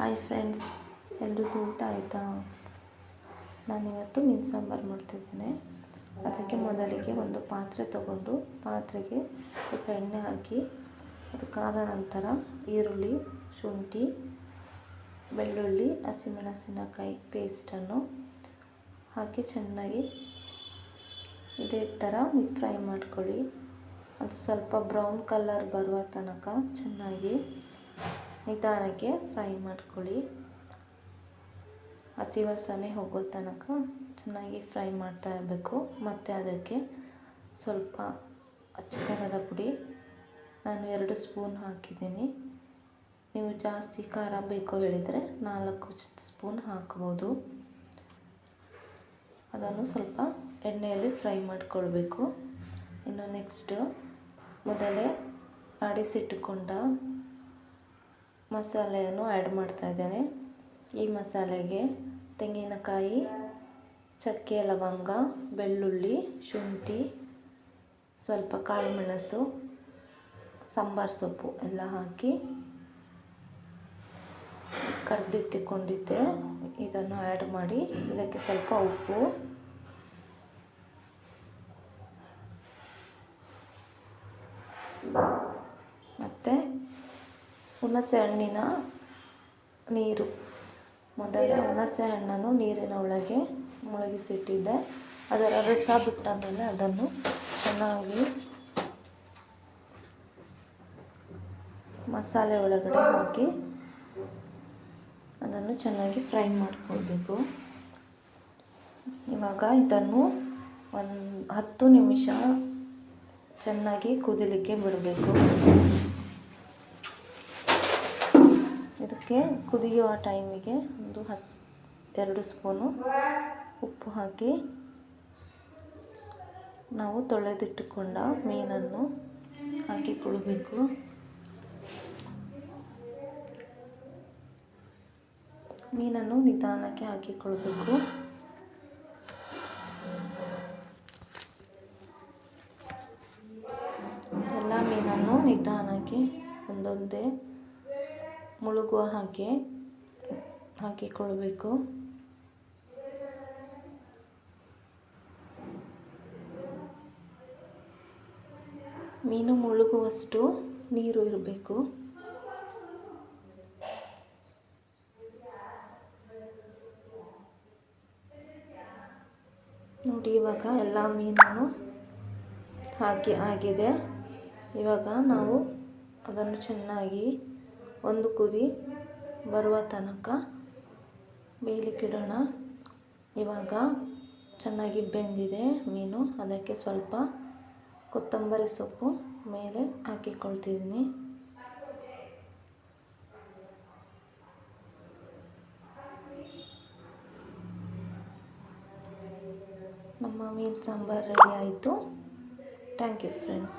Hi friends ಎಲ್ರಿಗೂ ಊಟ ಆಯಿತಾ? ನಾನಿವತ್ತು ಮೀನು ಸಾಂಬಾರು ಮಾಡ್ತಿದ್ದೇನೆ. ಅದಕ್ಕೆ ಮೊದಲಿಗೆ ಒಂದು ಪಾತ್ರೆ ತಗೊಂಡು ಪಾತ್ರೆಗೆ ಸ್ವಲ್ಪ ಎಣ್ಣೆ ಹಾಕಿ ಅದು ಕಾದ ನಂತರ ಈರುಳ್ಳಿ, ಶುಂಠಿ, ಬೆಳ್ಳುಳ್ಳಿ, ಹಸಿಮೆಣಸಿನಕಾಯಿ ಪೇಸ್ಟನ್ನು ಹಾಕಿ ಚೆನ್ನಾಗಿ ಇದೇ ಥರ ಫ್ರೈ ಮಾಡ್ಕೊಳ್ಳಿ. ಅದು ಸ್ವಲ್ಪ ಬ್ರೌನ್ ಕಲರ್ ಬರುವ ತನಕ ಚೆನ್ನಾಗಿ ನಿಧಾನಕ್ಕೆ ಫ್ರೈ ಮಾಡ್ಕೊಳ್ಳಿ. ಹಸಿ ವಾಸನೆ ಹೋಗೋ ತನಕ ಚೆನ್ನಾಗಿ ಫ್ರೈ ಮಾಡ್ತಾ ಇರಬೇಕು. ಮತ್ತು ಅದಕ್ಕೆ ಸ್ವಲ್ಪ ಅಚ್ಚ ಪುಡಿ. ನಾನು ಎರಡು ಸ್ಪೂನ್ ಹಾಕಿದ್ದೀನಿ. ನೀವು ಜಾಸ್ತಿ ಖಾರ ಬೇಕು ಹೇಳಿದರೆ ನಾಲ್ಕು ಸ್ಪೂನ್ ಹಾಕ್ಬೋದು. ಅದನ್ನು ಸ್ವಲ್ಪ ಎಣ್ಣೆಯಲ್ಲಿ ಫ್ರೈ ಮಾಡಿಕೊಳ್ಬೇಕು. ಇನ್ನು ನೆಕ್ಸ್ಟ್ ಮೊದಲೇ ಆಡಿಸಿಟ್ಟುಕೊಂಡ ಮಸಾಲೆಯನ್ನು ಆ್ಯಡ್ ಮಾಡ್ತಾ ಇದ್ದೇನೆ. ಈ ಮಸಾಲೆಗೆ ತೆಂಗಿನಕಾಯಿ, ಚಕ್ಕೆ, ಲವಂಗ, ಬೆಳ್ಳುಳ್ಳಿ, ಶುಂಠಿ, ಸ್ವಲ್ಪ ಕಾಳು ಮೆಣಸು ಸಾಂಬಾರು ಸೊಪ್ಪು ಎಲ್ಲ ಹಾಕಿ ಕರೆದಿಟ್ಟುಕೊಂಡಿದ್ದೆ. ಇದನ್ನು ಆ್ಯಡ್ ಮಾಡಿ, ಇದಕ್ಕೆ ಸ್ವಲ್ಪ ಉಪ್ಪು ಮತ್ತು ಹುಣಸೆ ಹಣ್ಣಿನ ನೀರು. ಮೊದಲೇ ಹುಣಸೆ ಹಣ್ಣನ್ನು ನೀರಿನ ಒಳಗೆ ಮುಳುಗಿಸಿಟ್ಟಿದ್ದೆ. ಅದರ ರಸ ಬಿಟ್ಟ ಮೇಲೆ ಅದನ್ನು ಚೆನ್ನಾಗಿ ಮಸಾಲೆ ಒಳಗಡೆ ಹಾಕಿ ಅದನ್ನು ಚೆನ್ನಾಗಿ ಫ್ರೈ ಮಾಡಿಕೊಳ್ಬೇಕು. ಇವಾಗ ಇದನ್ನು ಒಂದು ಹತ್ತು ನಿಮಿಷ ಚೆನ್ನಾಗಿ ಕುದಿಲಿಕ್ಕೆ ಬಿಡಬೇಕು. ಇದಕ್ಕೆ ಕುದಿಯುವ ಟೈಮಿಗೆ ಒಂದು ಹತ್ತು ಎರಡು ಸ್ಪೂನು ಉಪ್ಪು ಹಾಕಿ ನಾವು ತೊಳೆದಿಟ್ಟುಕೊಂಡ ಮೀನನ್ನು ಹಾಕಿಕೊಳ್ಬೇಕು. ಮೀನನ್ನು ನಿಧಾನಕ್ಕೆ ಹಾಕಿಕೊಳ್ಬೇಕು. ಎಲ್ಲ ಮೀನನ್ನು ನಿಧಾನಕ್ಕೆ ಒಂದೊಂದೇ ಮುಳುಗುವ ಹಾಗೆ ಹಾಕಿಕೊಳ್ಳಬೇಕು. ಮೀನು ಮುಳುಗುವಷ್ಟು ನೀರು ಇರಬೇಕು. ನೋಡಿ, ಇವಾಗ ಎಲ್ಲ ಮೀನನ್ನು ಹಾಕಿ ಆಗಿದೆ. ಇವಾಗ ನಾವು ಅದನ್ನು ಚೆನ್ನಾಗಿ ಒಂದು ಕುದಿ ಬರುವ ತನಕ ಬೇಯಲಿಕ್ಕಿಡೋಣ ಇವಾಗ ಚೆನ್ನಾಗಿ ಬೆಂದಿದೆ ಮೀನು. ಅದಕ್ಕೆ ಸ್ವಲ್ಪ ಕೊತ್ತಂಬರಿ ಸೊಪ್ಪು ಮೇಲೆ ಹಾಕಿಕೊಳ್ತಿದ್ದೀನಿ. ನಮ್ಮ ಮೀನು ಸಾಂಬಾರು ರೆಡಿ ಆಯಿತು. Thank you friends.